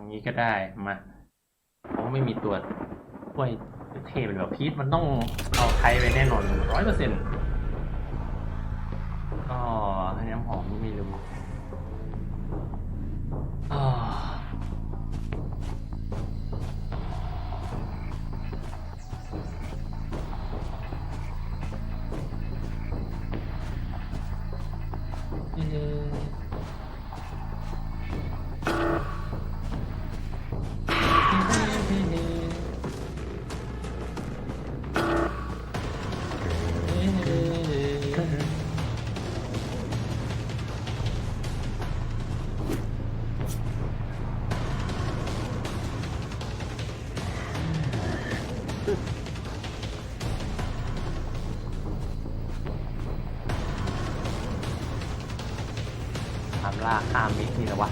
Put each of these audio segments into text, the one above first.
เอางี้ก็ได้มาเพราะไม่มีตัวช่วยเทเป็นแบบพีทมันต้องเอาไทยไปแน่นอนร้อยเปอร์เซ็นต์ก็น้ำหอมไม่รู้ ตามล่าข้ามมิกนี่แหละวะ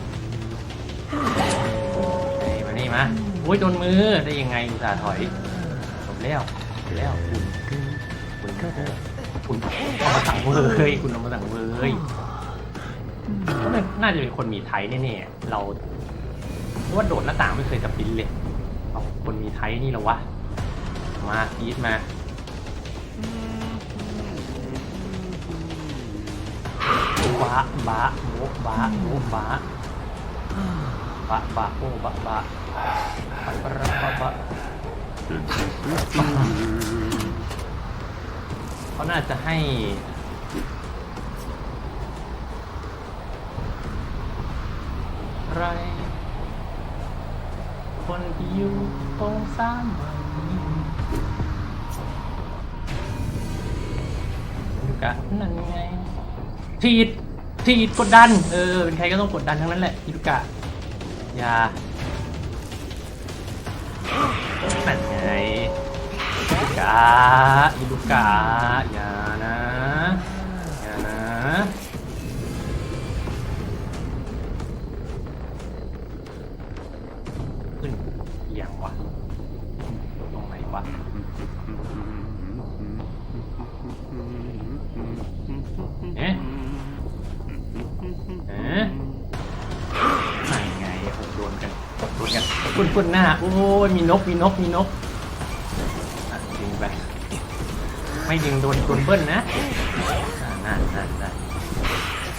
ไอ้มานี่มาโอ้ยโดนมือได้ยังไงอุตส่าห์ถอยจบแล้วจบแล้วคุณคุณคุณเอามาสั่งเว้ยคุณเอามาสั่งเว้ยน่าจะเป็นคนมีไทยแน่ๆเราเพราะว่าโดดหน้าต่างไม่เคยสปินเลยเอาคนมีไทยนี่แหละวะมาพีทมา บะบะโบบะโบบะบะบะโอบะบะบะบะบะบะเขาน่าจะให้ไรคนที่อยู่ตรงสามกันนั่นไงทีด ทีกดดัน เออ เป็นใครก็ต้องกดดันทั้งนั้นแหละอิรุกะอย่านั่นไงอิรุกะอิรุกะอย่านะอย่า คุณคุณหน้า โอ้ยมีนกมีนกมีนกดึงไปไม่ดึงโดนโดนเบิ้ลนะนั่นนั่นนั่น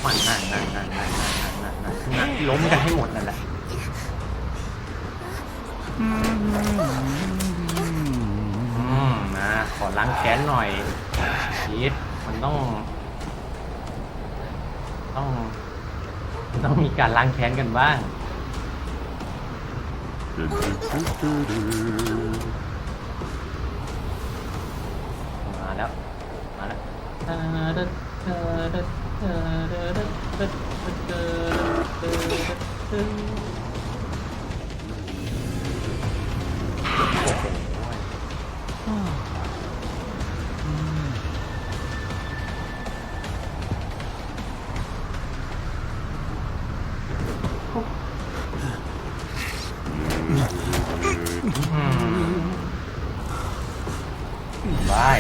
มันนั่นนั่นนั่นนั่นนั่นนั่นนั่นล้มกันให้หมดนั่นแหละอืมาขอล้างแค้นหน่อยชีสมันต้อง ต้อง ต้องมีการล้างแค้นกันบ้าง มาแล้ว มาแล้วาย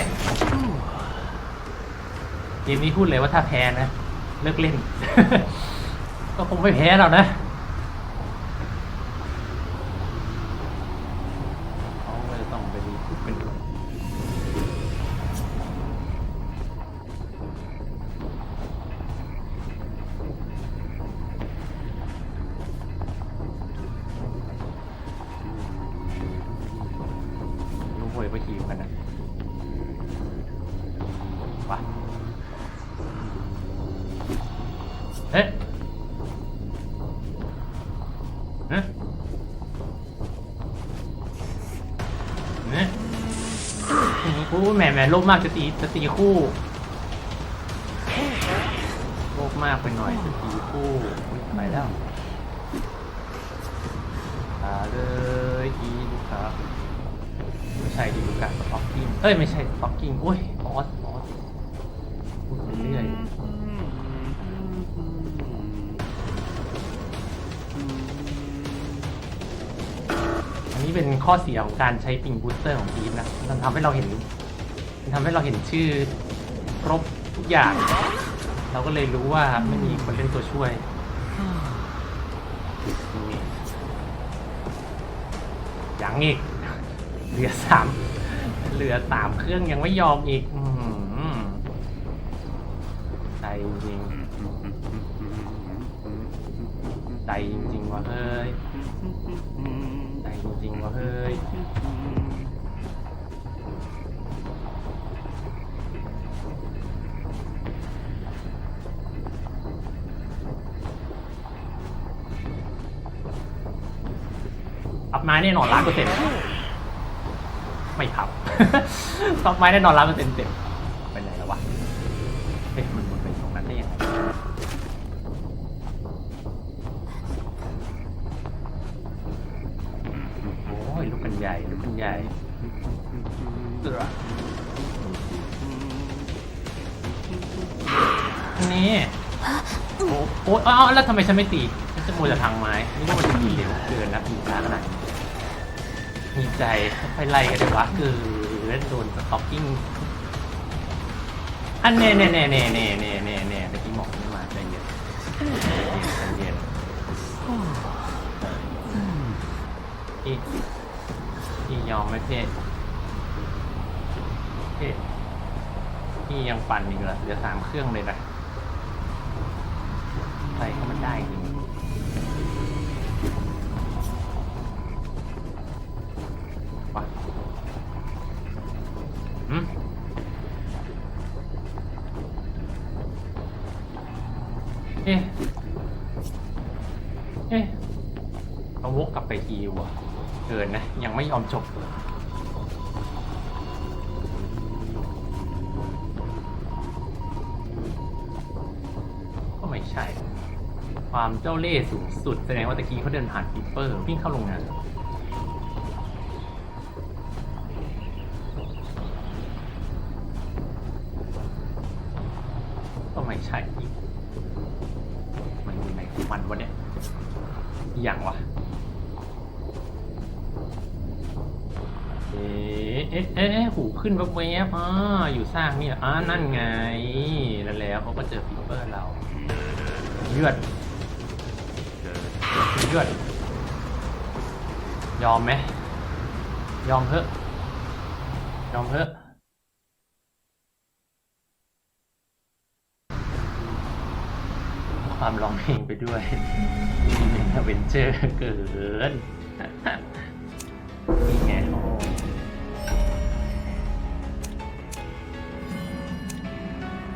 เกมนี้พูดเลยว่าถ้าแพ้นะ เลิกเล่น ก็คงไม่แพ้หรอกนะ อ๊ะเอ๊ะเอ๊ะโอ้แหม่แหม่โลภมากจะตีจะตีคู่โลภมากไปหน่อยจะตีคู่ไปแล้วมาเลยอีลูกครับไม่ใช่ดิลูกาสต็อกกิ้งเอ้ยไม่ใช่สต็อกกิ้งโอ้ยออส นี้เป็นข้อเสียของการใช้ปิงบูสเตอร์ของทีมนะ มันทำให้เราเห็น มันทำให้เราเห็นชื่อครบทุกอย่าง เราก็เลยรู้ว่าไม่มีคนเล่นตัวช่วยยังอีก เหลือสามเหลือสามเครื่องยังไม่ยอมอีกใจจริงใจจริงๆว่ะเฮ้ย ใจจริงว่ะเฮ้ยพับไม้แน่นอนล้านเปอร์เซ็นต์ไม่พับพับไม้แน่นอนล้านเปอร์เซ็นต์เต็ม ใหญ่นี่โอ้โอ้อ้าวแล้วทำไมฉันไม่ตีฉันจะมัวแต่ทางไม้นี่ว่ามันจะมีเร็วเกินนะมีช้าขนาดมีใจไปไล่กันเลยวะเกินโดนสต็อกกิ้งอันเน่เน่เน่เน่เน่เน่เน่เน่ โอเพ่เพ่พี่ยังปั่นอีกเหรอเหลือสามเครื่องเลยนะไปก็มันได้จริงวะอืมเอ๊ะเอ๊ะต้องวกกลับไปทีวะเกินนะ ยังไม่ยอมจบก็ไม่ ใช่ ความเจ้าเล่ห์สูงสุดแสดงว่าตะกี้เขาเดินผ่านปิเปอร์วิ่งเข้าโรงงานก็ไม่ใช่อีกมันอยู่ไหนของมันวะเนี่ยอย่างวะเอ๊ะเอ๊ะเอ๊ะหูขึ้นแวบๆอ่าอยู่สร้างเนี่ยอ่านั่นไง แล้วแล้วเขาก็เจอปิเปอร์เรา เลือดเลือดยอมไหมยอมเถอะยอมเถอะความร้องเพลงไปด้วยมีเอเวนเจอร์เกินนี่ไง